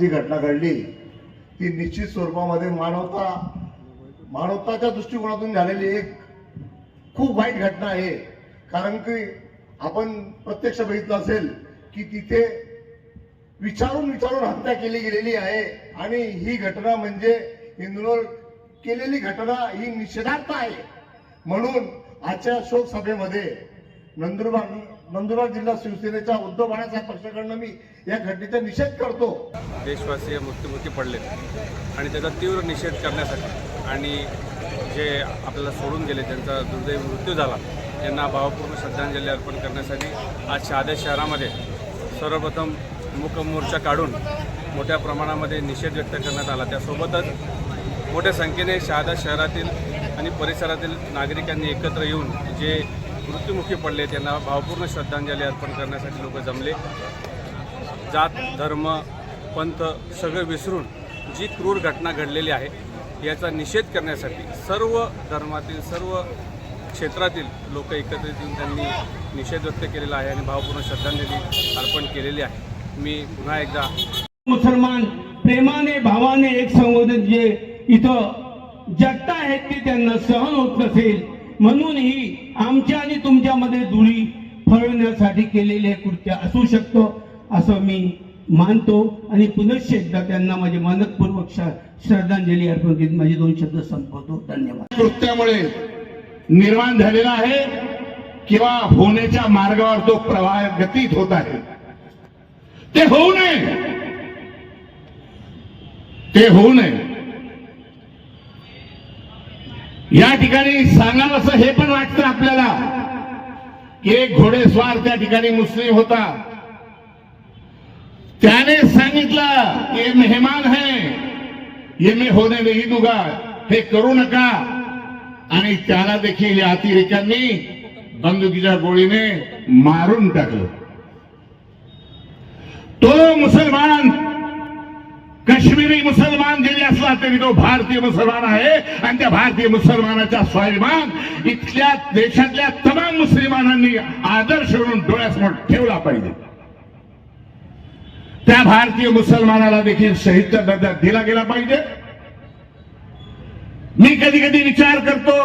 जी घटना घडली ती निश्चित स्वरूपामध्ये मानवता मानवताच्या दृष्टिकोनातून झालेली एक खूप वाईट घटना आहे. कारण की आपण प्रत्यक्ष बघितलं असेल की तिथे विचारून विचारून हत्या केली गेलेली आहे आणि ही घटना म्हणजे हिंदूंवर केलेली घटना ही निषेधार्थ आहे. म्हणून आजच्या शोक सभेमध्ये नंदुरबार नंदुरबार जिल्हा शिवसेनेच्या उद्धव बाळासाहेब पक्षाकडनं मी या घटनेचा निषेध करतो. देशवासीय मृत्युमुखी पडले आणि त्याचा तीव्र निषेध करण्यासाठी आणि जे आपल्याला सोडून गेले त्यांचा दुर्दैवी मृत्यू झाला यांना भावपूर्ण श्रद्धांजली अर्पण करण्यासाठी आज शहादा शहरामध्ये सर्वप्रथम मुकमोर्चा काढून मोठ्या प्रमाणामध्ये निषेध व्यक्त करण्यात आला. त्यासोबतच मोठ्या संख्येने शहादा शहरातील आणि परिसरातील नागरिकांनी एकत्र येऊन जे मृत्युमुखी पडले त्यांना भावपूर्ण श्रद्धांजली अर्पण करण्यासाठी लोक जमले. जात धर्म पंथ सगळं विसरून जी क्रूर घटना घडलेली आहे याचा निषेध करण्यासाठी सर्व धर्मातील सर्व क्षेत्रातील लोक एकत्रित येऊन त्यांनी निषेध व्यक्त केलेला आहे आणि भावपूर्ण श्रद्धांजली अर्पण केलेली आहे. मी पुन्हा एकदा मुसलमान प्रेमाने भावाने एक संबोधन जे इथं जगता आहेत ते त्यांना सहन होत नसेल. म्हणून ही आमच्या आणि तुमच्यामध्ये दुरी फळवण्यासाठी केलेले कृत्य असू शकतो असं मी मानतो. आणि पुनश्च एकदा त्यांना माझे मानकपूर्वक श्रद्धांजली अर्पण करीत माझे दोन शब्द संपवतो. धन्यवाद. कृत्यामुळे निर्माण झालेला आहे किंवा होण्याच्या मार्गावर तो प्रवाह गतीत होत आहे. ते होऊ नये. ते होऊ नये. या ठिकाणी सांगावं हे पण वाटतं आपल्याला की एक घोडेस्वार त्या ठिकाणी मुस्लिम होता. त्याने सांगितलं की ये मेहमान है ये मी होणे नाही दुगा हे करू नका. आणि त्याला देखील या अतिरेक्यांनी बंदुकीच्या गोळीने मारून टाकलं. तो मुसलमान काश्मीरी मुसलमान जरी असला तरी तो भारतीय मुसलमान आहे. आणि त्या भारतीय मुसलमानाचा स्वाभिमान इथल्या देशातल्या तमाम मुसलमानांनी आदर्श म्हणून डोळ्यासमोर ठेवला पाहिजे. त्या भारतीय मुसलमानाला देखील शहीदचा दर्जा दिला गेला पाहिजे. मी कधी कधी विचार करतो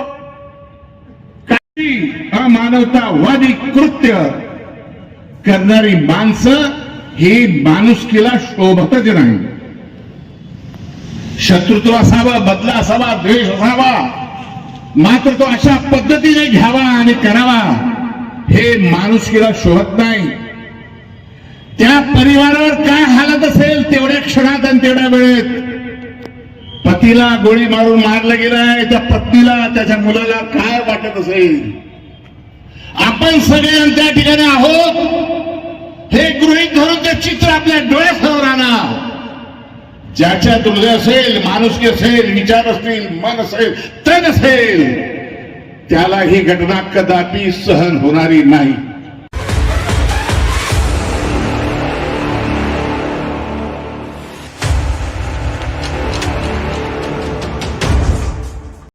काही अमानवतावादी कृत्य करणारी माणसं ही माणुसकीला शोभतच नाही. शत्रुत्व असावा बदला असावा द्वेष असावा. मात्र तो अशा पद्धतीने घ्यावा आणि करावा हे माणुसकीला शोभत नाही. त्या परिवारावर काय हालत असेल तेवढ्या क्षणात आणि तेवढ्या वेळेत पतीला गोळी मारून मारलं गेलं आहे त्या पत्नीला त्याच्या मुलाला काय वाटत असेल? आपण सगळे त्या ठिकाणी आहोत. हे गृहित धरून ते चित्र आपल्या डोळ्यात ज्याच्यात हृदय असेल माणुसकी असेल विचार असतील मन असेल तन असेल त्याला ही घटना कदापि सहन होणारी नाही.